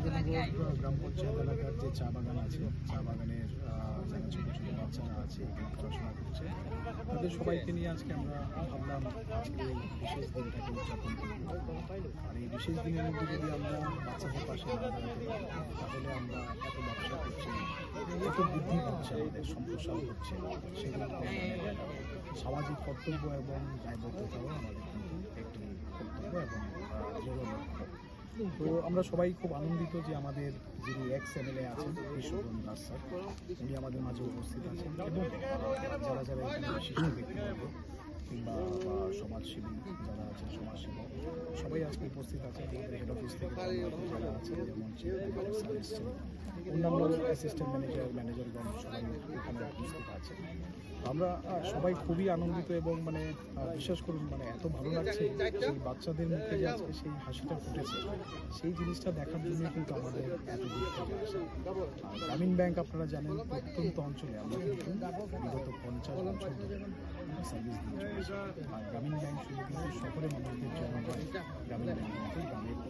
গ্রাম পঞ্চায়েত এলাকার যে চা বাগান আছে, চা বাগানের যারা ছোটো ছোটো বাচ্চারা আছে, এখানে পড়াশোনা করছে, তাদের সবাইকে নিয়ে আজকে আমরা ভাবলাম আজকে বিশেষ দিনটাকে উদযাপন আর এই বিশেষ দিনের মধ্যে যদি আমরা বাচ্চাদের পাশে তাহলে আমরা এত ব্যবসা করছি এত বৃদ্ধি হচ্ছে, আমাদের সম্প্রসার হচ্ছে সেগুলো সামাজিক কর্তব্য এবং দায়বদ্ধতাও আমাদের একটি কর্তব্য এবং তো আমরা সবাই খুব আনন্দিত যে আমাদের যিনি এক্স এমএলএ আছেন বিশ্বরঞ্জন দাস স্যার। উনি আমাদের মাঝে উপস্থিত আছেন। এবং যারা যারা বিশিষ্ট ব্যক্তিবর্গ কিংবা, বা সমাজসেবী যারা আছেন, সমাজসেবক, সবাই আজকে উপস্থিত আছেন, আমাদের হেড অফিস থেকে যারা আছেন যেমন অন্যান্য অ্যাসিস্ট্যান্ট ম্যানেজার ম্যানেজারগণ সবাই এখানে উপস্থিত আছে। আমরা সবাই খুবই আনন্দিত এবং মানে বিশ্বাস করুন মানে এত ভালো লাগছে সেই বাচ্চাদের মুখে যে আজকে সেই হাসিটা ফুটেছে। সেই জিনিসটা দেখার জন্য কিন্তু আমাদের এত দূর থেকে গ্রামীণ ব্যাংক আপনারা জানেন, প্রত্যন্ত অঞ্চলে আমরা কিন্তু বিগত পঞ্চাশ বছর ধরে সার্ভিস দিয়ে চলেছি আর গ্রামীণ ব্যাংক শুধু কিন্তু শহরে মানুষদের জন্য নয় গ্রামীণ ব্যাংক কিন্তু গ্রামের উন্নয়ন